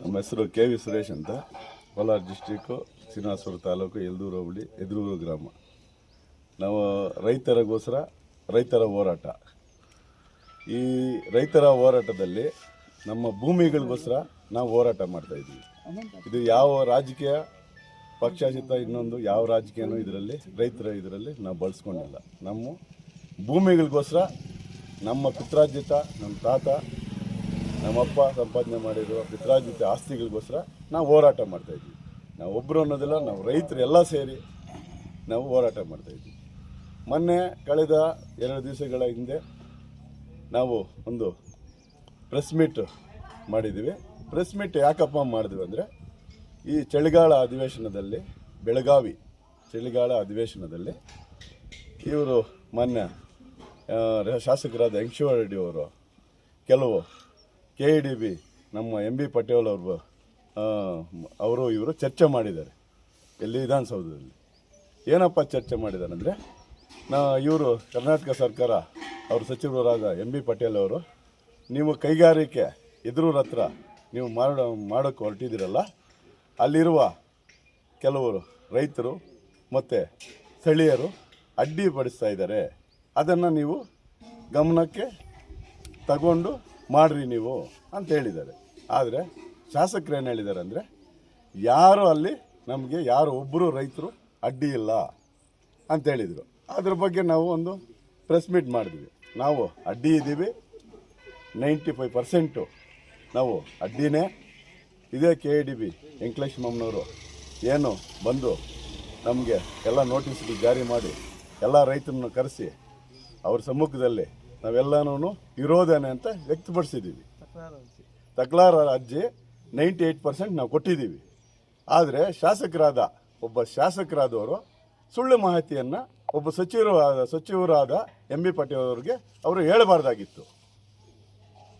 ನಮ್ಮ ಹೆಸರು K V Suresh ಅಂತ. ಕೋಲಾರ ಡಿಸ್ಟಿಕ್ಕು ಶ್ರೀನಿವಾಸಪುರ ತಾಲೂಕು ಎಲ್ದೂರು ಹೋಬಳಿ, ಎದುರೂರು ಗ್ರಾಮ. ನಾವು ರೈತರಿಗೋಸ್ಕರ ರೈತರ ಹೋರಾಟ. ಈ ರೈತರ ಹೋರಾಟದಲ್ಲಿ ನಮ್ಮ ಭೂಮಿಗಳಿಗೋಸ್ಕರ ನಾವು ಹೋರಾಟ ಮಾಡ್ತಾಯಿದ್ದೀವಿ ಇದು ಯಾವ ರಾಜಕೀಯ ಪಕ್ಷಾಚಿತ ಇನ್ನೊಂದು, ಯಾವ ರಾಜಕೀಯನೂ ಇದರಲ್ಲಿ, ರೈತರ ಇದರಲ್ಲಿ ನಾವು ಬಳಸ್ಕೊಂಡಿಲ್ಲ. ನಮ್ಮ ಭೂಮಿಗಳಿಗೋಸ್ಕರ ನಮ್ಮ ಪಿತ್ರಾರ್ಜಿತ, ನಮ್ಮ ತಾತ ನಮ್ಮಪ್ಪ ಸಂಪಾದನೆ ಮಾಡಿರೋ ಪಿತ್ರಾಜಿತ ಆಸ್ತಿಗಳಿಗೋಸ್ಕರ ನಾವು ಹೋರಾಟ ಮಾಡ್ತಾ ಇದ್ವಿ. ನಾವು ಒಬ್ಬರು ಅನ್ನೋದಿಲ್ಲ, ನಾವು ರೈತರು ಎಲ್ಲ ಸೇರಿ ನಾವು ಹೋರಾಟ ಮಾಡ್ತಾ ಇದ್ವಿ. ಮೊನ್ನೆ ಕಳೆದ ಎರಡು ದಿವಸಗಳ ಹಿಂದೆ ನಾವು ಒಂದು ಪ್ರೆಸ್ ಮೀಟ್ ಮಾಡಿದ್ದೀವಿ. ಪ್ರೆಸ್ ಮೀಟ್ ಯಾಕಪ್ಪ ಮಾಡಿದ್ವಿ ಅಂದರೆ, ಈ ಚಳಿಗಾಲ ಅಧಿವೇಶನದಲ್ಲಿ, ಬೆಳಗಾವಿ ಚಳಿಗಾಲ ಅಧಿವೇಶನದಲ್ಲಿ ಇವರು ಮಾನ್ಯ ಶಾಸಕರಾದ ಯಂಕ್ಷಿವ ರೆಡ್ಡಿ ಅವರು, ಕೆಲವು ಕೆ ಇ ಡಿ ಬಿ ನಮ್ಮ ಎಂ ಬಿ ಪಟೇಲ್ ಅವರು ಅವರು, ಇವರು ಚರ್ಚೆ ಮಾಡಿದ್ದಾರೆ ಎಲ್ಲಿ ವಿಧಾನಸೌಧದಲ್ಲಿ. ಏನಪ್ಪ ಚರ್ಚೆ ಮಾಡಿದ್ದಾರೆ ಅಂದರೆ ನಾ, ಇವರು ಕರ್ನಾಟಕ ಸರ್ಕಾರ, ಅವ್ರ ಸಚಿವರಾದ ಎಂ ಬಿ ಪಟೇಲ್ ಅವರು, ನೀವು ಕೈಗಾರಿಕೆ ಎದುರೂರ ಹತ್ರ ನೀವು ಮಾಡೋ ಮಾಡೋಕ್ಕೆ ಹೊರಟಿದ್ದೀರಲ್ಲ, ಅಲ್ಲಿರುವ ಕೆಲವರು ರೈತರು ಮತ್ತು ಸ್ಥಳೀಯರು ಅಡ್ಡಿಪಡಿಸ್ತಾ ಇದ್ದಾರೆ. ಅದನ್ನು ನೀವು ಗಮನಕ್ಕೆ ತಗೊಂಡು ಮಾಡ್ರಿ ನೀವು ಅಂತ ಹೇಳಿದ್ದಾರೆ. ಆದರೆ ಶಾಸಕರು ಏನು ಹೇಳಿದ್ದಾರೆ ಅಂದರೆ, ಯಾರು ಅಲ್ಲಿ ನಮಗೆ ಯಾರು ಒಬ್ಬರು ರೈತರು ಅಡ್ಡಿ ಇಲ್ಲ ಅಂತ ಹೇಳಿದರು. ಅದ್ರ ಬಗ್ಗೆ ನಾವು ಒಂದು ಪ್ರೆಸ್ ಮೀಟ್ ಮಾಡಿದ್ವಿ. ನಾವು ಅಡ್ಡಿ ಇದ್ದೀವಿ. ನೈಂಟಿ ಫೈವ್ ಪರ್ಸೆಂಟು ನಾವು ಅಡ್ಡಿನೇ. ಇದೇ K A D B Venkatesh ಮಮ್ಮನವರು ಏನು ಬಂದು ನಮಗೆ ಎಲ್ಲ ನೋಟಿಸ್ಗಳು ಜಾರಿ ಮಾಡಿ, ಎಲ್ಲ ರೈತರನ್ನು ಕರೆಸಿ, ಅವ್ರ ಸಮ್ಮುಖದಲ್ಲಿ ನಾವೆಲ್ಲನೂ ಇರೋದೇನೆ ಅಂತ ವ್ಯಕ್ತಪಡಿಸಿದ್ದೀವಿ. ತಕರಾರು ಅರ್ಜಿ ನೈಂಟಿ ಏಯ್ಟ್ ಪರ್ಸೆಂಟ್ ನಾವು ಕೊಟ್ಟಿದ್ದೀವಿ. ಆದರೆ ಶಾಸಕರಾದ ಒಬ್ಬ ಶಾಸಕರಾದವರು ಸುಳ್ಳು ಮಾಹಿತಿಯನ್ನು ಒಬ್ಬ ಸಚಿವರು ಸಚಿವರಾದ ಎಂ ಬಿ ಪಾಟೀಲ್ ಅವರಿಗೆ ಅವರು ಹೇಳಬಾರ್ದಾಗಿತ್ತು.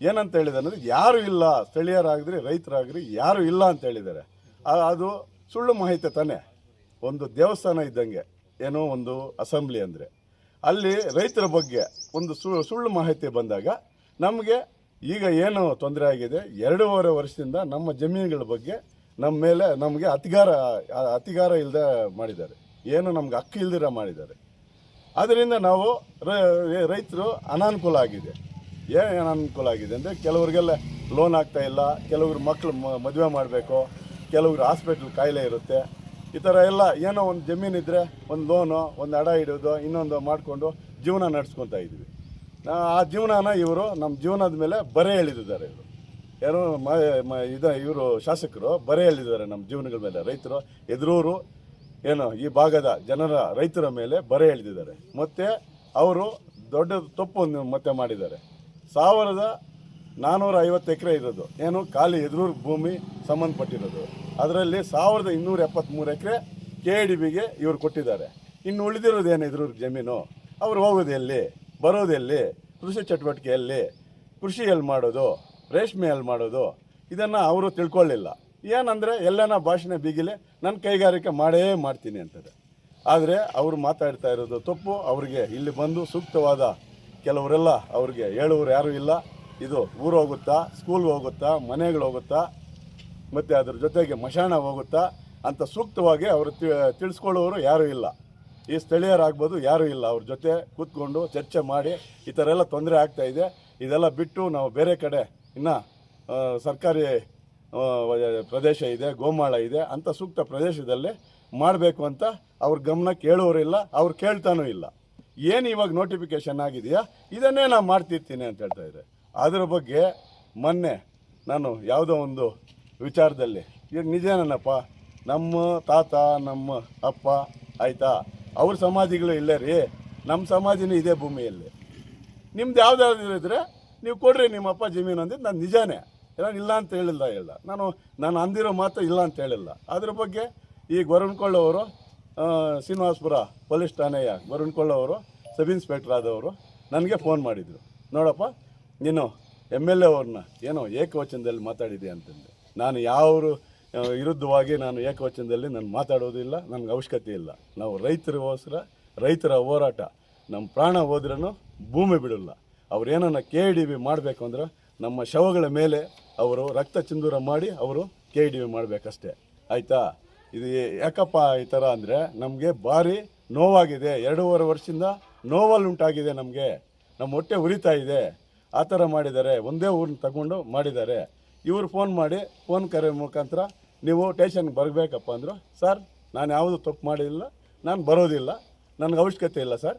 ಏನಂತ ಹೇಳಿದೆ ಅನ್ನೋದು ಯಾರು ಇಲ್ಲ ಸ್ಥಳೀಯರಾಗ್ರಿ ರೈತರಾಗ್ರಿ ಯಾರು ಇಲ್ಲ ಅಂತ ಹೇಳಿದ್ದಾರೆ. ಅದು ಸುಳ್ಳು ಮಾಹಿತಿ ತಾನೇ. ಒಂದು ದೇವಸ್ಥಾನ ಇದ್ದಂಗೆ ಏನೋ ಒಂದು ಅಸೆಂಬ್ಲಿ ಅಂದರೆ. ಅಲ್ಲಿ ರೈತರ ಬಗ್ಗೆ ಒಂದು ಸುಳ್ಳು ಮಾಹಿತಿ ಬಂದಾಗ ನಮಗೆ ಈಗ ಏನು ತೊಂದರೆ ಆಗಿದೆ, ಎರಡೂವರೆ ವರ್ಷದಿಂದ ನಮ್ಮ ಜಮೀನುಗಳ ಬಗ್ಗೆ ನಮ್ಮ ಮೇಲೆ ನಮಗೆ ಅತಿಗಾರ ಅತಿಗಾರ ಇಲ್ಲದೆ ಮಾಡಿದ್ದಾರೆ. ಏನು ನಮ್ಗೆ ಅಕ್ಕಿ ಇಲ್ದಿರ ಮಾಡಿದ್ದಾರೆ. ಅದರಿಂದ ನಾವು ರೈತರು ಅನಾನುಕೂಲ ಆಗಿದೆ. ಏನು ಅನಾನುಕೂಲ ಆಗಿದೆ ಅಂದರೆ ಕೆಲವ್ರಿಗೆಲ್ಲ ಲೋನ್ ಆಗ್ತಾ ಇಲ್ಲ, ಕೆಲವ್ರ ಮಕ್ಕಳು ಮದುವೆ ಮಾಡಬೇಕು, ಕೆಲವ್ರು ಹಾಸ್ಪಿಟ್ಲ್ ಕಾಯಿಲೆ ಇರುತ್ತೆ. ಈ ಥರ ಎಲ್ಲ ಏನೋ ಒಂದು ಜಮೀನು ಇದ್ದರೆ ಒಂದು ಲೋನು ಒಂದು ಅಡ ಇಡೋದು ಇನ್ನೊಂದು ಮಾಡಿಕೊಂಡು ಜೀವನ ನಡೆಸ್ಕೊತಾ ಇದ್ವಿ. ಆ ಜೀವನನ ಇವರು ನಮ್ಮ ಜೀವನದ ಮೇಲೆ ಬರೆ ಎಳೆದಿದ್ದಾರೆ ಇವರು. ಯಾರೋ ಮ ಇದ ಇವರು ಶಾಸಕರು ಬರೆ ಎಳೆದಿದ್ದಾರೆ ನಮ್ಮ ಜೀವನಗಳ ಮೇಲೆ. ರೈತರು, ಎದುರೂರು, ಏನು, ಈ ಭಾಗದ ಜನರ ರೈತರ ಮೇಲೆ ಬರೆ ಎಳೆದಿದ್ದಾರೆ. ಮತ್ತು ಅವರು ದೊಡ್ಡ ತಪ್ಪು ಮತ್ತೆ ಮಾಡಿದ್ದಾರೆ. ಸಾವಿರದ ನಾನ್ನೂರ ಐವತ್ತು ಎಕರೆ ಇರೋದು. ಏನು, ಖಾಲಿ ಎದುರು ಭೂಮಿ ಸಂಬಂಧಪಟ್ಟಿರೋದು. ಅದರಲ್ಲಿ ಸಾವಿರದ ಇನ್ನೂರ ಎಪ್ಪತ್ತ್ಮೂರು ಎಕರೆ ಕೆ ಡಿ ಬಿಗೆ ಇವರು ಕೊಟ್ಟಿದ್ದಾರೆ. ಇನ್ನು ಉಳಿದಿರೋದು ಏನು ಎದುರು ಜಮೀನು? ಅವ್ರು ಹೋಗೋದು ಎಲ್ಲಿ? ಬರೋದು ಎಲ್ಲಿ? ಕೃಷಿ ಚಟುವಟಿಕೆಯಲ್ಲಿ ಕೃಷಿ ಎಲ್ಲಿ ಮಾಡೋದು? ರೇಷ್ಮೆ ಎಲ್ಲಿ ಮಾಡೋದು? ಇದನ್ನು ಅವರು ತಿಳ್ಕೊಳ್ಳಿಲ್ಲ. ಏನಂದರೆ ಎಲ್ಲನ ಭಾಷಣ ಬೀಗಿಲೆ ನನ್ನ ಕೈಗಾರಿಕೆ ಮಾಡೇ ಮಾಡ್ತೀನಿ ಅಂತಾರೆ ಆದರೆ ಅವರು ಮಾತಾಡ್ತಾ ಇರೋದು ತಪ್ಪು. ಅವರಿಗೆ ಇಲ್ಲಿ ಬಂದು ಸೂಕ್ತವಾದ ಕೆಲವರೆಲ್ಲ ಅವ್ರಿಗೆ ಹೇಳುವರು ಯಾರೂ ಇಲ್ಲ. ಇದು ಊರು ಹೋಗುತ್ತಾ ಸ್ಕೂಲ್ಗೆ ಹೋಗುತ್ತಾ, ಮನೆಗಳು ಹೋಗುತ್ತಾ ಮತ್ತು ಅದರ ಜೊತೆಗೆ ಮಶಾಣ ಹೋಗುತ್ತಾ ಅಂತ ಸೂಕ್ತವಾಗಿ ಅವರು ತಿಳಿಸ್ಕೊಳ್ಳೋರು ಯಾರೂ ಇಲ್ಲ. ಈ ಸ್ಥಳೀಯರಾಗ್ಬೋದು ಯಾರೂ ಇಲ್ಲ. ಅವ್ರ ಜೊತೆ ಕೂತ್ಕೊಂಡು ಚರ್ಚೆ ಮಾಡಿ ಈ ಥರ ಎಲ್ಲ ತೊಂದರೆ ಆಗ್ತಾ ಇದೆ. ಇದೆಲ್ಲ ಬಿಟ್ಟು ನಾವು ಬೇರೆ ಕಡೆ ಇನ್ನು ಸರ್ಕಾರಿ ಪ್ರದೇಶ ಇದೆ, ಗೋಮಾಳ ಇದೆ ಅಂಥ ಸೂಕ್ತ ಪ್ರದೇಶದಲ್ಲಿ ಮಾಡಬೇಕು ಅಂತ ಅವ್ರ ಗಮನ ಕೇಳೋರಿಲ್ಲ ಅವ್ರು ಕೇಳ್ತಾನೂ ಇಲ್ಲ. ಏನು ಇವಾಗ ನೋಟಿಫಿಕೇಶನ್ ಆಗಿದೆಯಾ? ಇದನ್ನೇ ನಾನು ಮಾಡ್ತಿರ್ತೀನಿ ಅಂತ ಹೇಳ್ತಾ ಇದ್ದಾರೆ. ಅದರ ಬಗ್ಗೆ ಮೊನ್ನೆ ನಾನು ಯಾವುದೋ ಒಂದು ವಿಚಾರದಲ್ಲಿ. ಈಗ ನಿಜನಪ್ಪ ನಮ್ಮ ತಾತ, ನಮ್ಮ ಅಪ್ಪ, ಆಯ್ತಾ? ಅವ್ರ ಸಮಾಧಿಗಳು ಇಲ್ಲ ರೀ. ನಮ್ಮ ಸಮಾಧಿನೂ ಇದೇ ಭೂಮಿಯಲ್ಲಿ. ನಿಮ್ದು ಯಾವ್ದಾದ್ರು ಇದ್ರೆ ನೀವು ಕೊಡ್ರಿ ನಿಮ್ಮ ಅಪ್ಪ ಜಮೀನು ಅಂದಿದ್ದು ನಾನು ನಿಜಾನೇ. ನಾನು ಇಲ್ಲ ಅಂತ ಹೇಳಿಲ್ಲ, ಇಲ್ಲ. ನಾನು ನಾನು ಅಂದಿರೋ ಮಾತು ಇಲ್ಲ ಅಂತ ಹೇಳಿಲ್ಲ. ಅದ್ರ ಬಗ್ಗೆ ಈ ಅವರು ಶ್ರೀನಿವಾಸಪುರ ಪೊಲೀಸ್ ಠಾಣೆಯ ಗೊರಣ್ಕೊಳ್ಳೋರು ಸಬ್ ಇನ್ಸ್ಪೆಕ್ಟರ್ ಆದವರು ನನಗೆ ಫೋನ್ ಮಾಡಿದರು. ನೋಡಪ್ಪ, ನೀನು ಎಂ ಎಲ್ ಎ ಅವ್ರನ್ನ ಏನೋ ಏಕವಚನದಲ್ಲಿ ಮಾತಾಡಿದೆ ಅಂತಂದೆ. ನಾನು ಯಾವರು ವಿರುದ್ಧವಾಗಿ ನಾನು ಏಕವಚನದಲ್ಲಿ ನಾನು ಮಾತಾಡೋದಿಲ್ಲ, ನನಗೆ ಅವಶ್ಯಕತೆ ಇಲ್ಲ. ನಾವು ರೈತರಿಗೋಸ್ಕರ, ರೈತರ ಹೋರಾಟ, ನಮ್ಮ ಪ್ರಾಣ ಹೋದ್ರೂ ಭೂಮಿ ಬಿಡಲ್ಲ. ಅವ್ರೇನನ್ನ ಕೆ ಡಿ ಬಿ ಮಾಡಬೇಕು ಅಂದ್ರೆ ನಮ್ಮ ಶವಗಳ ಮೇಲೆ ಅವರು ರಕ್ತ ಚಿಂದೂರ ಮಾಡಿ ಅವರು ಕೆ ಡಿ ಮಾಡಬೇಕಷ್ಟೇ. ಆಯಿತಾ? ಇದು ಯಾಕಪ್ಪ ಈ ಥರ ಅಂದರೆ ನಮಗೆ ಭಾರಿ ನೋವಾಗಿದೆ. ಎರಡೂವರೆ ವರ್ಷದಿಂದ ನೋವಲ್ಲಿ ಉಂಟಾಗಿದೆ ನಮಗೆ. ನಮ್ಮ ಹೊಟ್ಟೆ ಉರಿತಾ ಇದೆ. ಆ ಥರ ಮಾಡಿದ್ದಾರೆ. ಒಂದೇ ಊರನ್ನ ತಗೊಂಡು ಮಾಡಿದ್ದಾರೆ. ಇವರು ಫೋನ್ ಮಾಡಿ ಫೋನ್ ಕರೆ ಮುಖಾಂತರ ನೀವು ಟೇಷನ್ಗೆ ಬರಬೇಕಪ್ಪ ಅಂದರು, ಸರ್, ನಾನು ಯಾವುದು ತಪ್ಪು ಮಾಡಿಲ್ಲ, ನಾನು ಬರೋದಿಲ್ಲ, ನನಗೆ ಅವಶ್ಯಕತೆ ಇಲ್ಲ ಸರ್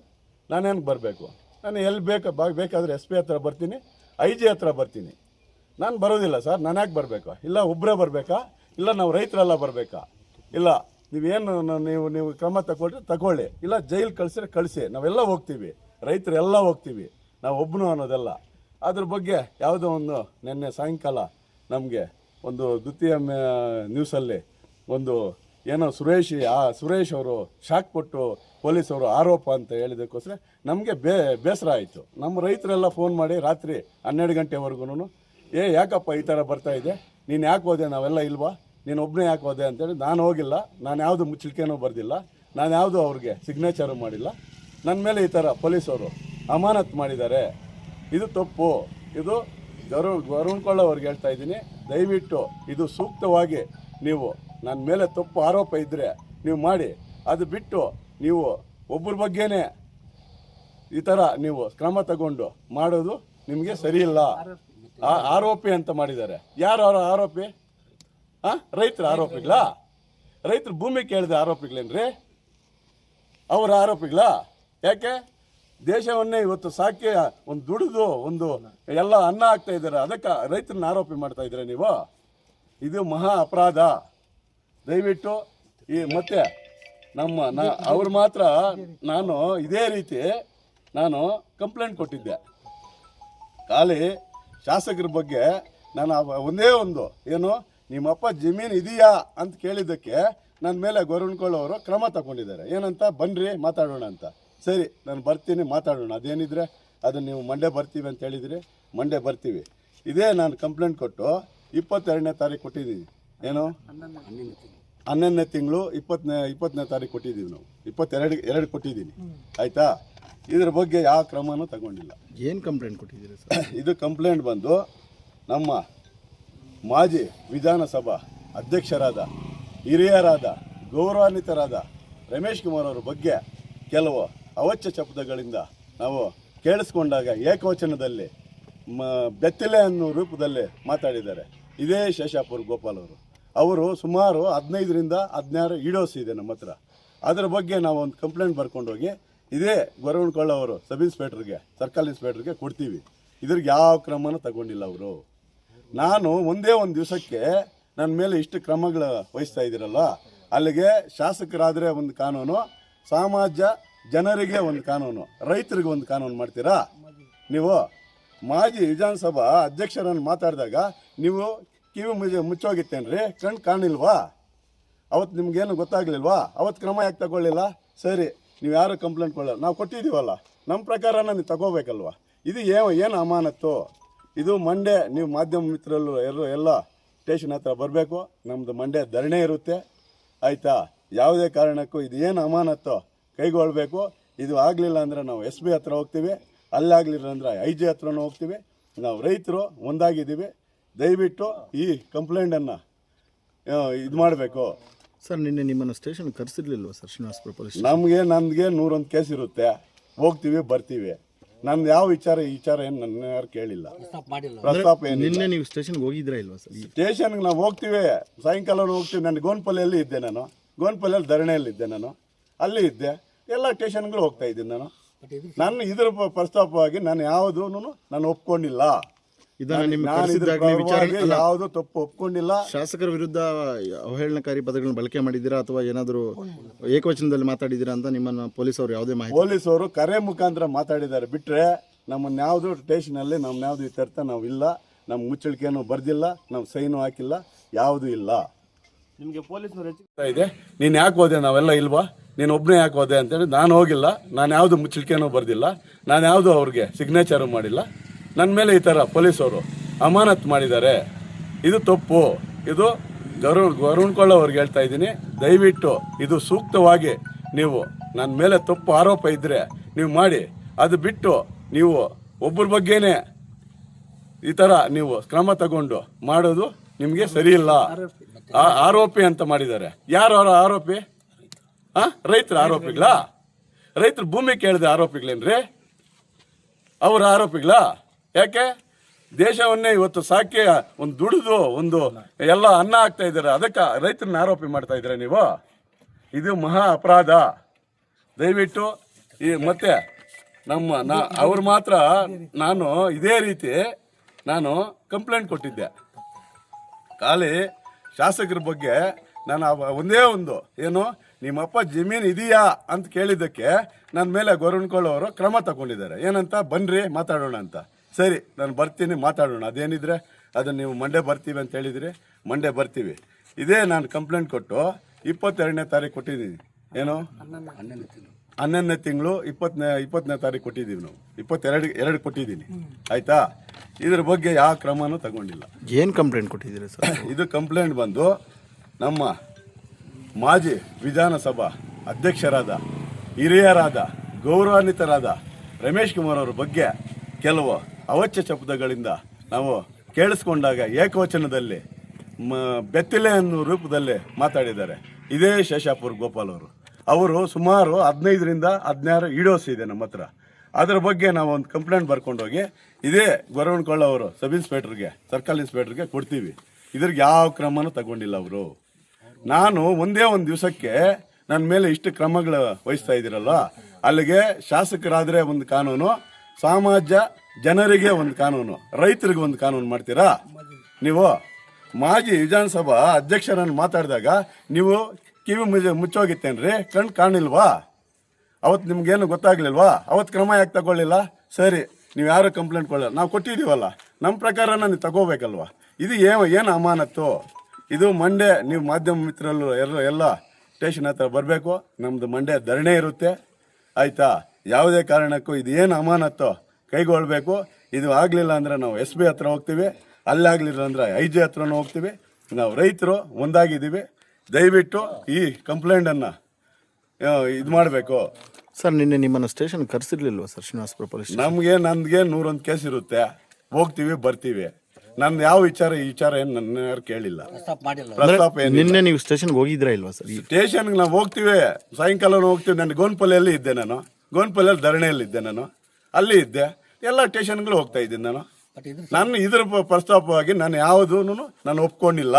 ನಾನೇನು ಬರಬೇಕು? ನಾನು ಎಲ್ಲಿ ಬೇಕು ಬೇಕಾದರೆ ಎಸ್ ಪಿ ಹತ್ರ ಬರ್ತೀನಿ ಐ ಜಿ ಹತ್ರ ಬರ್ತೀನಿ. ನಾನು ಬರೋದಿಲ್ಲ ಸರ್, ನಾನು ಯಾಕೆ ಬರಬೇಕು? ಇಲ್ಲ ಒಬ್ಬರೇ ಬರಬೇಕಾ? ಇಲ್ಲ ನಾವು ರೈತರೆಲ್ಲ ಬರಬೇಕಾ? ಇಲ್ಲ, ನೀವೇನು ನೀವು ನೀವು ಕ್ರಮ ತಗೊಳ್ರಿ ತಗೊಳ್ಳಿ. ಇಲ್ಲ ಜೈಲ್ ಕಳಿಸಿದ್ರೆ ಕಳಿಸಿ, ನಾವೆಲ್ಲ ಹೋಗ್ತೀವಿ, ರೈತರೆಲ್ಲ ಹೋಗ್ತೀವಿ, ನಾವು ಒಬ್ಬನು ಅನ್ನೋದೆಲ್ಲ. ಅದ್ರ ಬಗ್ಗೆ ಯಾವುದೋ ಒಂದು ನಿನ್ನೆ ಸಾಯಂಕಾಲ ನಮಗೆ ಒಂದು ದ್ವಿತೀಯ ನ್ಯೂಸಲ್ಲಿ ಒಂದು ಏನೋ ಸುರೇಶ್, ಆ ಸುರೇಶ್ ಅವರು ಶಾಕ್ ಕೊಟ್ಟು ಪೊಲೀಸವರು ಆರೋಪ ಅಂತ ಹೇಳಿದಕ್ಕೋಸ್ಕರ ನಮಗೆ ಬೇ, ಬೇಸರ ಆಯಿತು. ನಮ್ಮ ರೈತರೆಲ್ಲ ಫೋನ್ ಮಾಡಿ ರಾತ್ರಿ ಹನ್ನೆರಡು ಗಂಟೆವರೆಗೂ ಏ, ಯಾಕಪ್ಪ ಈ ಥರ ಬರ್ತಾಯಿದೆ ನೀನು ಯಾಕೆ ಹೋದೆ? ನಾವೆಲ್ಲ ಇಲ್ವಾ? ನೀನು ಒಬ್ಬನೇ ಯಾಕೆ ಹೋದೆ? ಅಂತೇಳಿ ನಾನು ಹೋಗಿಲ್ಲ. ನಾನು ಯಾವುದು ಮುಚ್ಚಳಿಕೆನೂ ಬರೆದಿಲ್ಲ. ನಾನು ಯಾವುದು ಅವ್ರಿಗೆ ಸಿಗ್ನೇಚರು ಮಾಡಿಲ್ಲ. ನನ್ನ ಮೇಲೆ ಈ ಥರ ಪೊಲೀಸವರು ಅಮಾನತ್ ಮಾಡಿದ್ದಾರೆ. ಇದು ತಪ್ಪು. ಇದು ಗರು ಗರುಣ್ಕೊಳ್ಳ ಅವ್ರಿಗೆ ಹೇಳ್ತಾ ಇದ್ದೀನಿ, ದಯವಿಟ್ಟು ಇದು ಸೂಕ್ತವಾಗಿ ನೀವು ನನ್ನ ಮೇಲೆ ತಪ್ಪು ಆರೋಪ ಇದ್ದರೆ ನೀವು ಮಾಡಿ. ಅದು ಬಿಟ್ಟು ನೀವು ಒಬ್ಬರ ಬಗ್ಗೆನೇ ಈ ಥರ ನೀವು ಕ್ರಮ ತಗೊಂಡು ಮಾಡೋದು ನಿಮಗೆ ಸರಿಯಿಲ್ಲ ಆರೋಪಿ ಅಂತ ಮಾಡಿದ್ದಾರೆ. ಯಾರು ಅವರ ಆರೋಪಿ? ಹಾಂ ರೈತರ ಆರೋಪಿಗಳಾ ರೈತರು ಭೂಮಿ ಕೇಳಿದ ಆರೋಪಿಗಳೇನ್ರಿ? ಅವರ ಆರೋಪಿಗಳಾ ಯಾಕೆ? ದೇಶವನ್ನೇ ಇವತ್ತು ಸಾಕಿ, ಒಂದು ದುಡಿದು, ಒಂದು ಎಲ್ಲ ಅನ್ನ ಆಗ್ತಾ ಇದ್ದಾರೆ. ಅದಕ್ಕೆ ರೈತರನ್ನ ಆರೋಪಿ ಮಾಡ್ತಾ ಇದ್ದೀರಾ ನೀವು? ಇದು ಮಹಾ ಅಪರಾಧ. ದಯವಿಟ್ಟು ಈ ಮತ್ತೆ ನಮ್ಮ, ನಾ, ಅವ್ರು ಮಾತ್ರ ನಾನು ಇದೇ ರೀತಿ ನಾನು ಕಂಪ್ಲೇಂಟ್ ಕೊಟ್ಟಿದ್ದೆ. ಖಾಲಿ ಶಾಸಕರ ಬಗ್ಗೆ ನಾನು ಒಂದೇ ಒಂದು, ಏನು ನಿಮ್ಮಪ್ಪ ಜಮೀನು ಇದೆಯಾ ಅಂತ ಕೇಳಿದ್ದಕ್ಕೆ ನನ್ನ ಮೇಲೆ ಅವರು ಕ್ರಮ ತಗೊಂಡಿದ್ದಾರೆ. ಏನಂತ? ಬನ್ನಿರಿ ಮಾತಾಡೋಣ ಅಂತ. ಸರಿ ನಾನು ಬರ್ತೀನಿ ಮಾತಾಡೋಣ. ಅದೇನಿದ್ರೆ ಅದನ್ನು ನೀವು ಮಂಡೆ ಬರ್ತೀವಿ ಅಂತ ಹೇಳಿದ್ರಿ ಮಂಡೇ ಬರ್ತೀವಿ. ಇದೇ ನಾನು ಕಂಪ್ಲೇಂಟ್ ಕೊಟ್ಟು ಇಪ್ಪತ್ತೆರಡನೇ ತಾರೀಕು ಕೊಟ್ಟಿದ್ದೀನಿ. ಏನು? ಹನ್ನೊಂದನೇ ತಿಂಗಳು ಇಪ್ಪತ್ತನೇ ಇಪ್ಪತ್ತನೇ ತಾರೀಕು ಕೊಟ್ಟಿದ್ದೀವಿ ನಾವು. ಇಪ್ಪತ್ತೆರಡು ಎರಡು ಕೊಟ್ಟಿದ್ದೀನಿ. ಆಯಿತಾ? ಇದ್ರ ಬಗ್ಗೆ ಯಾವ ಕ್ರಮನೂ ತಗೊಂಡಿಲ್ಲ. ಏನು ಕಂಪ್ಲೇಂಟ್ ಕೊಟ್ಟಿದ್ದೀರಿ ಸರ್? ಇದು ಕಂಪ್ಲೇಂಟ್ ಬಂದು ನಮ್ಮ ಮಾಜಿ ವಿಧಾನಸಭಾ ಅಧ್ಯಕ್ಷರಾದ ಹಿರಿಯರಾದ ಗೌರವಾನ್ವಿತರಾದ ರಮೇಶ್ ಕುಮಾರ್ ಅವರ ಬಗ್ಗೆ ಕೆಲವು ಅವಚ್ಯ ಶಬ್ದಗಳಿಂದ ನಾವು ಕೇಳಿಸ್ಕೊಂಡಾಗ ಏಕವಚನದಲ್ಲಿ ಮ, ಬೆತ್ತಲೆ ಅನ್ನೋ ರೂಪದಲ್ಲಿ ಮಾತಾಡಿದ್ದಾರೆ. ಇದೇ ಶೇಷಾಪುರ ಗೋಪಾಲ್ ಅವರು. ಅವರು ಸುಮಾರು ಹದಿನೈದರಿಂದ ಹದಿನಾರು ಇಡೋಸ್ ಇದೆ ನಮ್ಮ ಹತ್ರ. ಅದರ ಬಗ್ಗೆ ನಾವು ಒಂದು ಕಂಪ್ಲೇಂಟ್ ಬರ್ಕೊಂಡೋಗಿ ಇದೇ ಗೊರವಣಕೊಳ್ಳ ಅವರು ಸಬ್ ಇನ್ಸ್ಪೆಕ್ಟರ್ಗೆ, ಸರ್ಕಲ್ ಇನ್ಸ್ಪೆಕ್ಟರ್ಗೆ ಕೊಡ್ತೀವಿ. ಇದ್ರಿಗೆ ಯಾವ ಕ್ರಮನೂ ತಗೊಂಡಿಲ್ಲ ಅವರು. ನಾನು ಒಂದೇ ಒಂದು ದಿವಸಕ್ಕೆ ನನ್ನ ಮೇಲೆ ಇಷ್ಟು ಕ್ರಮಗಳು ವಹಿಸ್ತಾ ಇದ್ದೀರಲ್ಲ, ಅಲ್ಲಿಗೆ ಶಾಸಕರಾದರೆ ಒಂದು ಕಾನೂನು, ಸಮಾಜ ಜನರಿಗೆ ಒಂದು ಕಾನೂನು, ರೈತರಿಗೆ ಒಂದು ಕಾನೂನು ಮಾಡ್ತೀರಾ? ನೀವು ಮಾಜಿ ವಿಧಾನಸಭಾ ಅಧ್ಯಕ್ಷರನ್ನು ಮಾತಾಡಿದಾಗ ನೀವು ಕಿವಿ ಮುಜು ಮುಚ್ಚೋಗಿತ್ತೇನ್ರಿ? ಕಣ್ ಕಾಣಿಲ್ವಾ ಅವತ್ತು ನಿಮ್ಗೇನು ಗೊತ್ತಾಗ್ಲಿಲ್ವಾ? ಅವತ್ತು ಕ್ರಮ ಯಾಕೆ ತಗೊಳ್ಳಿಲ್ಲ? ಸರಿ, ನೀವು ಯಾರು ಕಂಪ್ಲೇಂಟ್ ಕೊಡಲ್ಲ ನಾವು ಕೊಟ್ಟಿದ್ದೀವಲ್ಲ. ನಮ್ಮ ಪ್ರಕಾರನ ನೀವು ತಗೋಬೇಕಲ್ವಾ? ಇದು ಏನು ಏನು ಅಮಾನತ್ತು? ಇದು ಮಂಡ್ಯ, ನೀವು ಮಾಧ್ಯಮ ಮಿತ್ರರು ಎಲ್ಲರೂ ಎಲ್ಲ ಸ್ಟೇಷನ್ ಹತ್ರ ಬರಬೇಕು. ನಮ್ಮದು ಮಂಡ್ಯ ಧರಣಿ ಇರುತ್ತೆ. ಆಯಿತಾ? ಯಾವುದೇ ಕಾರಣಕ್ಕೂ ಇದು ಏನು ಅಮಾನತ್ತು? ಕೈಗೊಳ್ಬೇಕು ಇದು ಆಗಲಿಲ್ಲ ಅಂದರೆ ನಾವು ಎಸ್ ಬಿ ಹತ್ರ ಹೋಗ್ತೀವಿ. ಅಲ್ಲಾಗಲಿಲ್ಲ ಅಂದರೆ ಐ ಜಿ ಹತ್ರನೂ ಹೋಗ್ತೀವಿ. ನಾವು ರೈತರು ಒಂದಾಗಿದ್ದೀವಿ. ದಯವಿಟ್ಟು ಈ ಕಂಪ್ಲೇಂಟನ್ನು ಇದು ಮಾಡಬೇಕು. ಸರ್ ನಿನ್ನೆ ನಿಮ್ಮನ್ನು ಸ್ಟೇಷನ್ ಕರೆಸಿರ್ಲಿಲ್ವ ಸರ್ ಶ್ರೀನಿವಾಸಪುರ ಪೊಲೀಸ್ ನಮಗೆ ನನಗೆ ನೂರೊಂದು ಕೇಸ್ ಇರುತ್ತೆ. ಹೋಗ್ತೀವಿ ಬರ್ತೀವಿ. ನಂದು ಯಾವ ವಿಚಾರ ಈ ವಿಚಾರ ಏನು ನನ್ನ ಯಾರು ಕೇಳಿಲ್ಲ. ಪ್ರಸ್ತಾಪ ಏನಿಲ್ಲ. ನಿನ್ನೆ ನೀವು ಸ್ಟೇಷನ್ಗೆ ಹೋಗಿದ್ರಾ ಇಲ್ವಾ ಸರ್? ಸ್ಟೇಷನ್ಗೆ ನಾವು ಹೋಗ್ತೀವಿ. ಸಾಯಂಕಾಲ ಹೋಗ್ತೀವಿ. ನಾನು ಗೋನ್ಪಲ್ಲಿಯಲ್ಲಿ ಇದ್ದೆ ನಾನು. ಗೋನ್ಪಲ್ಲಿಯಲ್ಲಿ ಧರಣಿಯಲ್ಲಿ ಇದ್ದೆ ನಾನು. ಅಲ್ಲಿ ಇದ್ದೆ. ಎಲ್ಲ ಸ್ಟೇಷನ್ಗಳು ಹೋಗ್ತಾ ಇದ್ದೀನಿ ನಾನು. ನನ್ನ ಇದ್ರ ಪ- ಪ್ರಸ್ತಾಪವಾಗಿ ನಾನು ಯಾವುದೂ ನಾನು ಒಪ್ಕೊಂಡಿಲ್ಲ. ಇದನ್ನ ನಿಮ್ಮ ನಾನು ಇದ್ರ ಕರೆಸಿದಾಗ ನೀವು ಪರವಾಗಿ ಯಾವುದು ತಪ್ಪು ಒಪ್ಕೊಂಡಿಲ್ಲ. ಶಾಸಕರ ವಿರುದ್ಧ ಅವಹೇಳನಕಾರಿ ಪದಗಳನ್ನು ಬಳಕೆ ಮಾಡಿದ್ದೀರಾ ಅಥವಾ ಏನಾದರೂ ಏಕವಚನದಲ್ಲಿ ಮಾತಾಡಿದ್ದೀರಾ ಅಂತ ನಿಮ್ಮನ್ನು ಪೊಲೀಸರು ಯಾವುದೇ ಮಾಹಿತಿ ಪೊಲೀಸರು ಕರೆ ಮುಖಾಂತರ ಮಾತಾಡಿದ್ದಾರೆ. ಬಿಟ್ಟರೆ ನಮ್ಮನ್ನು ಯಾವುದು ಸ್ಟೇಷನಲ್ಲಿ ನಮ್ಮ ಯಾವುದು ಇತ್ಯರ್ಥ ನಾವು ಇಲ್ಲ ನಮ್ಮ ಮುಚ್ಚಳಿಕೆನೂ ಬರ್ದಿಲ್ಲ. ನಾವು ಸೈನು ಹಾಕಿಲ್ಲ. ಯಾವುದೂ ಇಲ್ಲ. ನಿಮಗೆ ಪೊಲೀಸ್ನವ್ರು ಹೆಚ್ಚು ಇದೆ ನೀನು ಯಾಕೆ ಹೋದೆ ನಾವೆಲ್ಲ ಇಲ್ವಾ? ನೀನು ಒಬ್ಬನೇ ಯಾಕೆ ಹೋದೆ ಅಂತೇಳಿ ನಾನು ಹೋಗಿಲ್ಲ ನಾನು ಯಾವುದು ಮುಚ್ಚಳಿಕೆನೂ ಬರ್ದಿಲ್ಲ ನಾನು ಯಾವುದು ಅವ್ರಿಗೆ ಸಿಗ್ನೇಚರು ಮಾಡಿಲ್ಲ. ನನ್ನ ಮೇಲೆ ಈ ಥರ ಪೊಲೀಸವರು ಅಮಾನತ್ ಮಾಡಿದ್ದಾರೆ. ಇದು ತಪ್ಪು. ಇದು ಗರುಣ್ ಅವ್ರಿಗೆ ಹೇಳ್ತಾ ಇದ್ದೀನಿ. ದಯವಿಟ್ಟು ಇದು ಸೂಕ್ತವಾಗಿ ನೀವು ನನ್ನ ಮೇಲೆ ತಪ್ಪು ಆರೋಪ ಇದ್ದರೆ ನೀವು ಮಾಡಿ. ಅದು ಬಿಟ್ಟು ನೀವು ಒಬ್ಬರ ಬಗ್ಗೆನೇ ಈ ಥರ ನೀವು ಕ್ರಮ ತಗೊಂಡು ಮಾಡೋದು ನಿಮಗೆ ಸರಿ ಇಲ್ಲ. ಆರೋಪಿ ಅಂತ ಮಾಡಿದ್ದಾರೆ. ಯಾರು ಅವರ ಆರೋಪಿ? ಆ? ರೈತರ ಆರೋಪಿಗಳಾ ರೈತರು ಭೂಮಿ ಕೇಳಿದ ಆರೋಪಿಗಳೇನ್ರಿ? ಅವರ ಆರೋಪಿಗಳಾ ಯಾಕೆ? ದೇಶವನ್ನೇ ಇವತ್ತು ಸಾಕಿ, ಒಂದು ದುಡಿದು, ಒಂದು ಎಲ್ಲ ಅನ್ನ ಆಗ್ತಾ ಇದ್ದಾರೆ. ಅದಕ್ಕೆ ರೈತರನ್ನ ಆರೋಪಿ ಮಾಡ್ತಾ ಇದ್ದೀರಾ ನೀವು? ಇದು ಮಹಾ ಅಪರಾಧ. ದಯವಿಟ್ಟು ಈ ಮತ್ತೆ ನಮ್ಮ, ನಾ, ಅವ್ರು ಮಾತ್ರ ನಾನು ಇದೇ ರೀತಿ ನಾನು ಕಂಪ್ಲೇಂಟ್ ಕೊಟ್ಟಿದ್ದೆ. ಖಾಲಿ ಶಾಸಕರ ಬಗ್ಗೆ ನಾನು ಒಂದೇ ಒಂದು, ಏನು, ನಿಮ್ಮಪ್ಪ ಜಮೀನು ಇದೆಯಾ? ಅಂತ ಕೇಳಿದ್ದಕ್ಕೆ ನನ್ನ ಮೇಲೆ ಗೊರಣ್ಕೊಳ್ಳೋರು ಕ್ರಮ ತಗೊಂಡಿದ್ದಾರೆ. ಏನಂತ? ಬನ್ರಿ, ಮಾತಾಡೋಣ ಅಂತ. ಸರಿ, ನಾನು ಬರ್ತೀನಿ, ಮಾತಾಡೋಣ. ಅದೇನಿದ್ರೆ? ಅದನ್ನು ನೀವು ಮಂಡೇ ಬರ್ತೀವಿ ಅಂತ ಹೇಳಿದ್ರಿ. ಮಂಡೇ ಬರ್ತೀವಿ. ಇದೇ ನಾನು ಕಂಪ್ಲೇಂಟ್ ಕೊಟ್ಟು ಇಪ್ಪತ್ತೆರಡನೇ ತಾರೀಕು ಕೊಟ್ಟಿದ್ದೀನಿ. ಏನು? ಹನ್ನೊಂದನೇ ತಿಂಗಳು ಇಪ್ಪತ್ತನೇ ಇಪ್ಪತ್ತನೇ ತಾರೀಕು ಕೊಟ್ಟಿದ್ದೀವಿ ನಾವು. ಇಪ್ಪತ್ತೆರಡು ಎರಡು ಕೊಟ್ಟಿದ್ದೀನಿ. ಆಯ್ತಾ? ಇದ್ರ ಬಗ್ಗೆ ಯಾವ ಕ್ರಮನೂ ತಗೊಂಡಿಲ್ಲ. ಏನು ಕಂಪ್ಲೇಂಟ್ ಕೊಟ್ಟಿದ್ದೀರಿ ಸರ್? ಇದು ಕಂಪ್ಲೇಂಟ್ ಬಂದು ನಮ್ಮ ಮಾಜಿ ವಿಧಾನಸಭಾ ಅಧ್ಯಕ್ಷರಾದ ಹಿರಿಯರಾದ ಗೌರವಾನ್ವಿತರಾದ ರಮೇಶ್ ಕುಮಾರ್ ಅವರ ಬಗ್ಗೆ ಕೆಲವು ಅವಚ್ಯ ಶಬ್ದಗಳಿಂದ ನಾವು ಕೇಳಿಸ್ಕೊಂಡಾಗ ಏಕವಚನದಲ್ಲಿ ಮ ಬೆತ್ತಿಲೆ ಅನ್ನೋ ರೂಪದಲ್ಲಿ ಮಾತಾಡಿದ್ದಾರೆ. ಇದೇ ಶೇಷಾಪುರ್ ಗೋಪಾಲ್ ಅವರು. ಅವರು ಸುಮಾರು ಹದಿನೈದರಿಂದ ಹದಿನಾರು ಇಡೋಸ್ ಇದೆ ನಮ್ಮ ಹತ್ರ. ಅದರ ಬಗ್ಗೆ ನಾವು ಒಂದು ಕಂಪ್ಲೇಂಟ್ ಬರ್ಕೊಂಡೋಗಿ, ಇದೇ ಗೊರವನಕೊಳ್ಳ ಅವರು, ಸಬ್ ಇನ್ಸ್ಪೆಕ್ಟರ್ಗೆ, ಸರ್ಕಲ್ ಇನ್ಸ್ಪೆಕ್ಟರ್ಗೆ ಕೊಡ್ತೀವಿ. ಇದ್ರಿಗೆ ಯಾವ ಕ್ರಮನೂ ತಗೊಂಡಿಲ್ಲ ಅವರು. ನಾನು ಒಂದೇ ಒಂದು ದಿವಸಕ್ಕೆ ನನ್ನ ಮೇಲೆ ಇಷ್ಟು ಕ್ರಮಗಳು ವಹಿಸ್ತಾ ಇದ್ದೀರಲ್ಲ ಅಲ್ಲಿಗೆ ಶಾಸಕರಾದರೆ ಒಂದು ಕಾನೂನು, ಸಮಾಜ ಜನರಿಗೆ ಒಂದು ಕಾನೂನು, ರೈತರಿಗೆ ಒಂದು ಕಾನೂನು ಮಾಡ್ತೀರಾ? ನೀವು ಮಾಜಿ ವಿಧಾನಸಭಾ ಅಧ್ಯಕ್ಷರನ್ನು ಮಾತಾಡಿದಾಗ ನೀವು ಕಿವಿ ಮುಜ ಮುಚ್ಚೋಗಿತ್ತೇನ್ರಿ? ಕಣ್ಣು ಕಾಣಿಲ್ವಾ ಅವತ್ತು ನಿಮ್ಗೇನು ಗೊತ್ತಾಗ್ಲಿಲ್ವಾ? ಅವತ್ತು ಕ್ರಮ ಯಾಕೆ ತಗೊಳ್ಳಿಲ್ಲ? ಸರಿ, ನೀವು ಯಾರು ಕಂಪ್ಲೇಂಟ್ ಕೊಡಲ್ಲ ನಾವು ಕೊಟ್ಟಿದ್ದೀವಲ್ಲ ನಮ್ಮ ಪ್ರಕಾರ ನೀವು ತಗೋಬೇಕಲ್ವಾ? ಇದು ಏನು ಏನು ಅಮಾನತ್ತು? ಇದು ಮಂಡ್ಯ, ನೀವು ಮಾಧ್ಯಮ ಮಿತ್ರರು ಎಲ್ಲ ಎಲ್ಲ ಸ್ಟೇಷನ್ ಹತ್ರ ಬರಬೇಕು. ನಮ್ಮದು ಮಂಡ್ಯ ಧರಣೆ ಇರುತ್ತೆ. ಆಯಿತಾ? ಯಾವುದೇ ಕಾರಣಕ್ಕೂ ಇದು ಏನು ಅಮಾನತ್ತು ಕೈಗೊಳ್ಬೇಕು. ಇದು ಆಗಲಿಲ್ಲ ಅಂದರೆ ನಾವು ಎಸ್ ಬಿ ಹತ್ರ ಹೋಗ್ತೀವಿ. ಅಲ್ಲಾಗಲಿಲ್ಲ ಅಂದರೆ ಐ ಜಿ ಹತ್ರನೂ ಹೋಗ್ತೀವಿ. ನಾವು ರೈತರು ಒಂದಾಗಿದ್ದೀವಿ. ದಯವಿಟ್ಟು ಈ ಕಂಪ್ಲೇಂಟನ್ನು ಇದು ಮಾಡಬೇಕು. ಸರ್ ನಿನ್ನೆ ನಿಮ್ಮನ್ನು ಸ್ಟೇಷನ್ ಕರೆಸಿರ್ಲಿಲ್ವಾ ಸರ್? ಶ್ರೀನಿವಾಸಪುರ ಪೊಲೀಸ್ ಸ್ಟೇಷನ್ ನಮಗೆ ನನಗೆ ನೂರೊಂದು ಕೇಸ್ ಇರುತ್ತೆ. ಹೋಗ್ತೀವಿ ಬರ್ತೀವಿ. ನನ್ನ ಯಾವ ವಿಚಾರ ಈ ವಿಚಾರ ಏನು ನನ್ನ ಯಾರು ಕೇಳಿಲ್ಲ. ಪ್ರಸ್ತಾಪ ನಿನ್ನೆ ನೀವು ಸ್ಟೇಷನ್ಗೆ ಹೋಗಿದ್ರಾ ಇಲ್ವಾ ಸರ್? ಸ್ಟೇಷನ್ ಸ್ಟೇಷನ್ಗೆ ನಾವು ಹೋಗ್ತೀವಿ ಸಾಯಂಕಾಲ ಹೋಗ್ತೀವಿ. ನಾನು ಗೋನ್ಪಲ್ಲಿಯಲ್ಲಿ ಇದ್ದೆ ನಾನು. ಗೋನ್ಪಲ್ಲಿಯಲ್ಲಿ ಧರಣಿಯಲ್ಲಿ ಇದ್ದೆ ನಾನು. ಅಲ್ಲಿ ಇದ್ದೆ. ಎಲ್ಲ ಸ್ಟೇಷನ್ಗಳು ಹೋಗ್ತಾ ಇದ್ದೀನಿ ನಾನು. ನಾನು ಇದ್ರ ಪ- ಪ್ರಸ್ತಾಪವಾಗಿ ನಾನು ಯಾವುದೂ ನಾನು ಒಪ್ಕೊಂಡಿಲ್ಲ.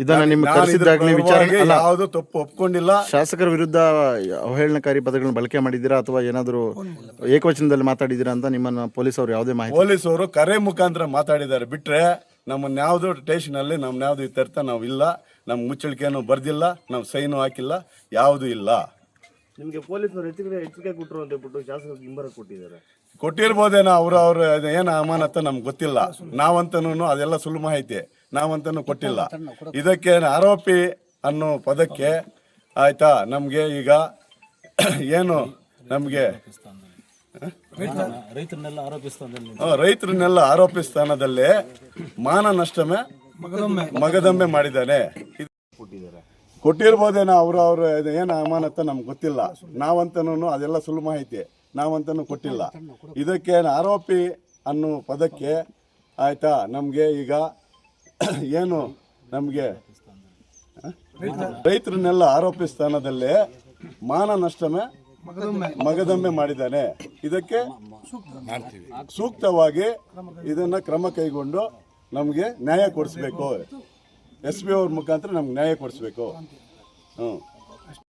ಇದನ್ನ ನಿಮ್ಗೆ ನಾನು ಇದ್ರ ಕರೆಸಿದ್ದಾಗಲೇ ವಿಚಾರ ಪರವಾಗಿ ಅಲ್ಲ ಯಾವುದು ತಪ್ಪು ಒಪ್ಕೊಂಡಿಲ್ಲ. ಶಾಸಕರ ವಿರುದ್ಧ ಅವಹೇಳನಕಾರಿ ಪದಗಳನ್ನ ಬಳಕೆ ಮಾಡಿದ್ದೀರಾ ಅಥವಾ ಏನಾದರೂ ಏಕವಚನದಲ್ಲಿ ಮಾತಾಡಿದ್ದೀರಾ ಅಂತ ನಿಮ್ಮನ್ನ ಪೊಲೀಸ್ ಅವರು ಯಾವುದೇ ಮಾಹಿತಿ ಅವರು ಕರೆ ಮುಖಾಂತರ ಮಾತಾಡಿದ್ದಾರೆ. ಬಿಟ್ರೆ ನಮ್ಮನ್ನ ಯಾವುದು ಸ್ಟೇಷನಲ್ಲಿ ನಮ್ಮ ಯಾವುದು ಇತ್ಯರ್ಥ ನಾವು ಇಲ್ಲ. ನಮ್ಮ ಮುಚ್ಚಳಿಕೆಯನ್ನು ಬರ್ದಿಲ್ಲ. ನಾವು ಸೈನು ಹಾಕಿಲ್ಲ. ಯಾವುದು ಇಲ್ಲ. ನಿಮಗೆ ಪೊಲೀಸರು ಹೆಚ್ಚಿಗೆ ಎಚ್ಚರಿಕೆ ಕೊಟ್ಟರು ಅಂತ ಹೇಳ್ಬಿಟ್ಟು ಶಾಸಕರು ಹಿಂಬರ ಕೊಟ್ಟಿದ್ದಾರೆ. ಕೊಟ್ಟಿರ್ಬೋದೇನೋ ಅವ್ರು ಅವ್ರ ಏನು ಅಮಾನತ ನಮ್ಗೆ ಗೊತ್ತಿಲ್ಲ. ನಾವಂತನೂ ಅದೆಲ್ಲ ಸುಳ್ಳು ಮಾಹಿತಿ. ನಾವಂತನೂ ಕೊಟ್ಟಿಲ್ಲ. ಇದಕ್ಕೆ ಆರೋಪಿ ಅನ್ನೋ ಪದಕ್ಕೆ ಆಯ್ತಾ ನಮಗೆ ಈಗ ಏನು ನಮಗೆ ರೈತರನ್ನೆಲ್ಲ ಆರೋಪಿ ಸ್ಥಾನದಲ್ಲಿ ಮಾನ ನಷ್ಟಮೆ ಮಗದಂಬೆ ಮಾಡಿದ್ದಾನೆ. ಕೊಟ್ಟಿರ್ಬೋದೇನೋ ಅವರು ಅವರು ಏನು ಅಮಾನತ ನಮ್ಗೆ ಗೊತ್ತಿಲ್ಲ. ನಾವಂತನೂ ಅದೆಲ್ಲ ಸುಳ್ಳು ಮಾಹಿತಿ. ನಾವಂತನೂ ಕೊಟ್ಟಿಲ್ಲ. ಇದಕ್ಕೆ ಆರೋಪಿ ಅನ್ನೋ ಪದಕ್ಕೆ ಆಯ್ತಾ ನಮಗೆ ಈಗ ಏನು ನಮಗೆ? ರೈತರನ್ನೆಲ್ಲ ಆರೋಪಿ ಸ್ಥಾನದಲ್ಲೇ ಮಾನ ನಷ್ಟಮೆ ಮಗದಮ್ಮೆ. ಮಾಡಿದ್ದಾನೆ. ಇದಕ್ಕೆ ಸೂಕ್ತವಾಗಿ ಇದನ್ನ ಕ್ರಮ ಕೈಗೊಂಡು ನಮಗೆ ನ್ಯಾಯ ಕೊಡಿಸ್ಬೇಕು. ಎಸ್ ಪಿ ಅವ್ರ ಮುಖಾಂತರ ನಮ್ಗೆ ನ್ಯಾಯ ಕೊಡಿಸ್ಬೇಕು. ಹ್ಞೂ